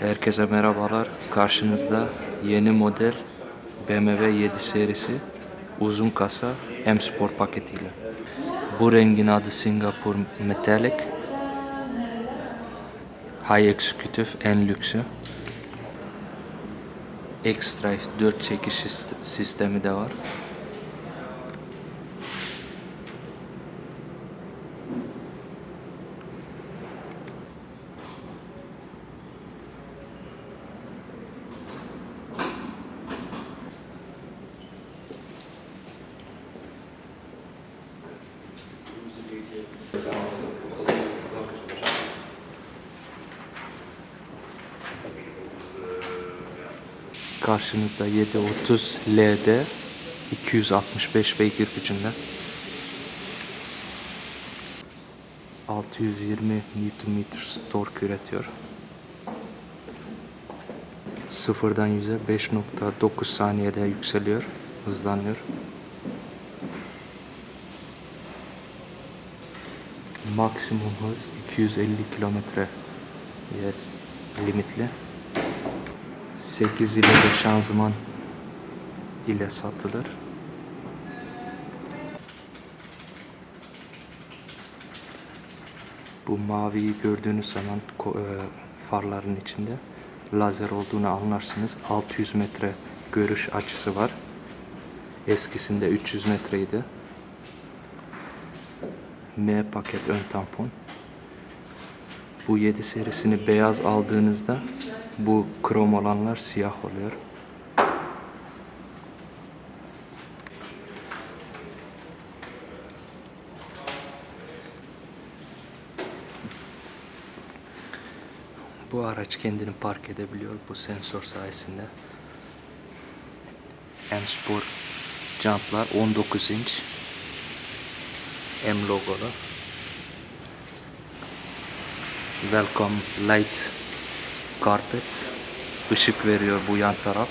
Herkese merhabalar. Karşınızda yeni model BMW 7 serisi uzun kasa M Sport paketiyle. Bu rengin adı Singapur Metallic. High Executive en lüksü. X-Drive 4 çekiş sist- sistemi de var. Karşınızda 730 LD 265 beygir gücünde 620 Nm tork üretiyor. Sıfırdan 100'e 5.9 saniyede yükseliyor, hızlanıyor. Maksimum hız 250 kilometre yes limitli. 8 ile de şanzıman ile satılır. Bu maviyi gördüğünüz zaman e, farların içinde lazer olduğunu anlarsınız. 600 metre görüş açısı var. Eskisinde 300 metreydi. M paket ön tampon. Bu 7 serisini beyaz aldığınızda bu krom olanlar siyah oluyor. Bu araç kendini park edebiliyor bu sensör sayesinde. M Sport jantlar 19 inç. M logolu. Welcome light carpet. Işık veriyor bu yan taraf.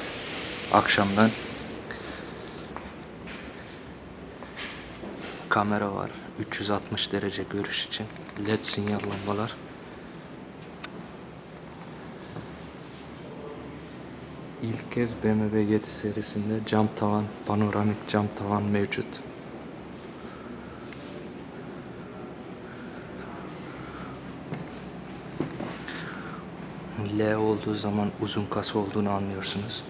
Akşamdan. Kamera var. 360 derece görüş için. LED sinyal lambalar. İlk kez BMW 7 serisinde cam tavan, panoramik cam tavan mevcut. L olduğu zaman uzun kasa olduğunu anlıyorsunuz.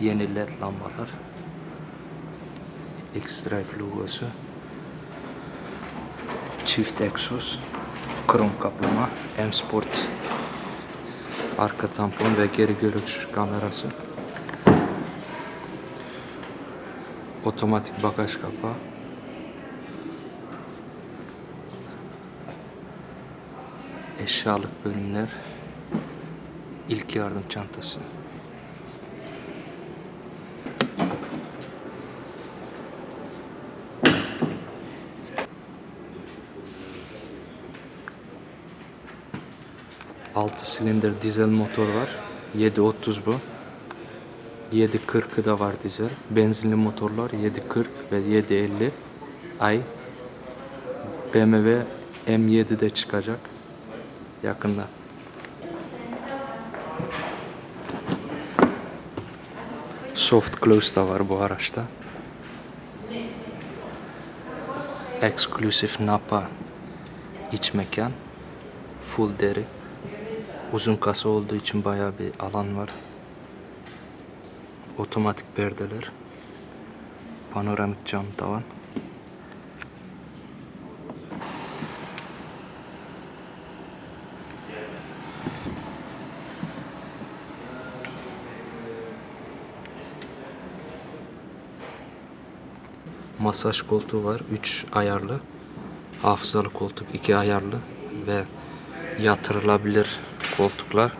Yeni led lambalar. X-Drive logosu. Çift egzoz. Krom kaplama. M Sport arka tampon ve geri görüş kamerası. Otomatik bagaj kapağı. Eşyalık bölümler. İlk yardım çantası. Altı silindir dizel motor var. 730 bu. 740'ı da var dizel. Benzinli motorlar 740 ve 750 ay. BMW M7 de çıkacak yakında. Soft close da var bu araçta. Exclusive Napa iç mekan. Full deri. Uzun kasa olduğu için bayağı bir alan var. Otomatik perdeler. Panoramik cam tavan. Masaj koltuğu var. 3 ayarlı. Hafızalı koltuk 2 ayarlı ve yatırılabilir koltuklar.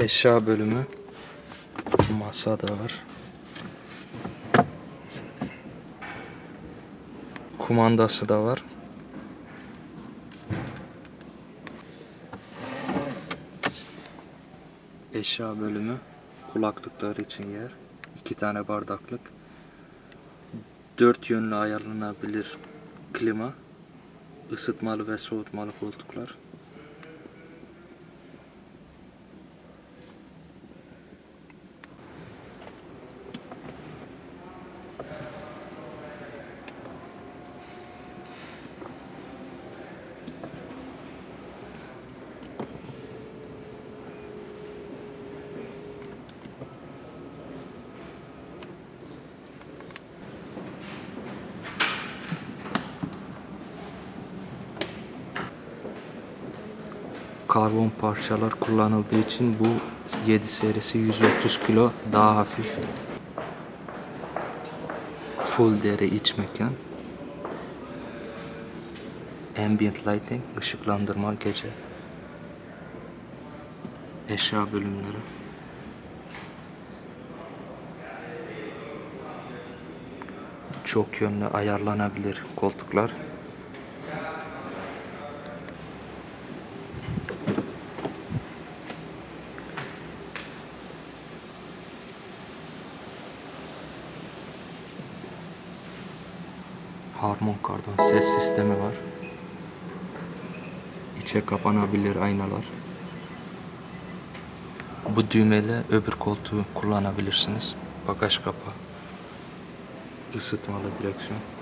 Eşya bölümü. Masa da var. Kumandası da var. Eşya bölümü. Kulaklıklar için yer. iki tane bardaklık. Dört yönlü ayarlanabilir klima. ısıtmalı ve soğutmalı koltuklar. Karbon parçalar kullanıldığı için bu 7 serisi 130 kilo daha hafif. Full deri iç mekan. Ambient lighting, ışıklandırma gece. Eşya bölümleri. Çok yönlü ayarlanabilir koltuklar. Harman kardon ses sistemi var. İçe kapanabilir aynalar. Bu düğmeyle öbür koltuğu kullanabilirsiniz. Bagaj kapağı. Isıtmalı direksiyon.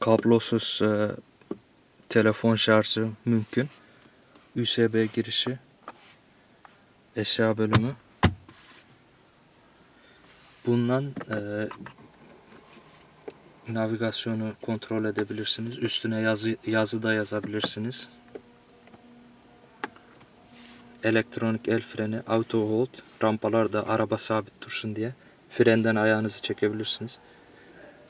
Kablosuz e, telefon şarjı mümkün. USB girişi. Eşya bölümü. Bundan e, navigasyonu kontrol edebilirsiniz. Üstüne yazı, yazı da yazabilirsiniz. Elektronik el freni, auto hold, rampalarda araba sabit dursun diye. Frenden ayağınızı çekebilirsiniz.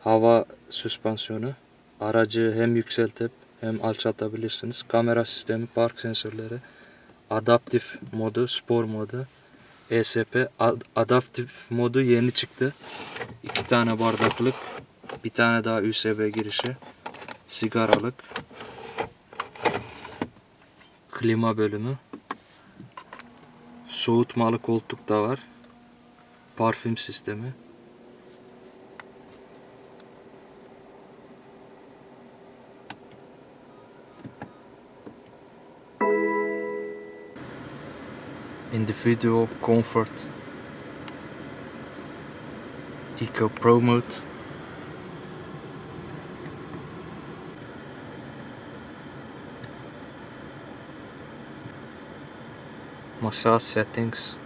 Hava süspansiyonu, aracı hem yükseltip hem alçaltabilirsiniz. Kamera sistemi, park sensörleri, adaptif modu, spor modu, ESP, ad- adaptif modu yeni çıktı. İki tane bardaklık, bir tane daha USB girişi, sigaralık, klima bölümü, soğutmalı koltuk da var, parfüm sistemi. individual comfort. Eco promote. Massage settings.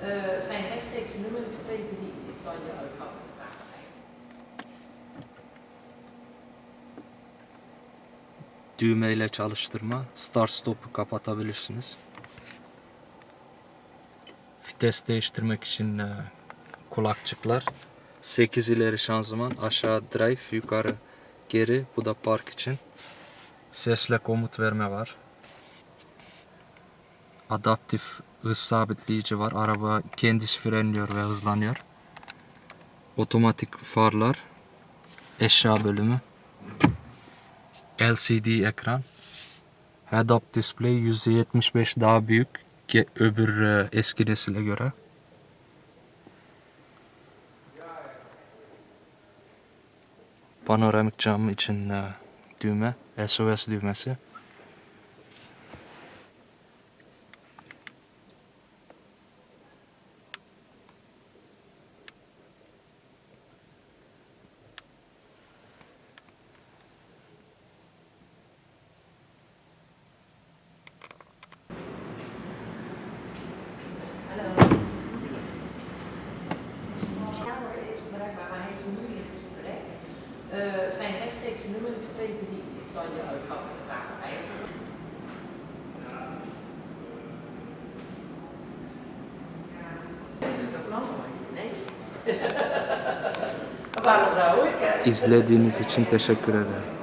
Eh, zijn rechtstreeks nummer is 2, 3, düğmeyle çalıştırma start stop'u kapatabilirsiniz. Vites değiştirmek için e, kulakçıklar. 8 ileri şanzıman aşağı drive yukarı geri bu da park için. Sesle komut verme var. Adaptif hız sabitleyici var. Araba kendisi frenliyor ve hızlanıyor. Otomatik farlar eşya bölümü LCD ekran. Head-up display %75 daha büyük ki öbür e, eski nesile göre. Panoramik cam için e, düğme, SOS düğmesi. Kan je uitgaan met de vraag eind. Nee. Waarom zou ik? hè? İzlediğiniz için teşekkür ederim.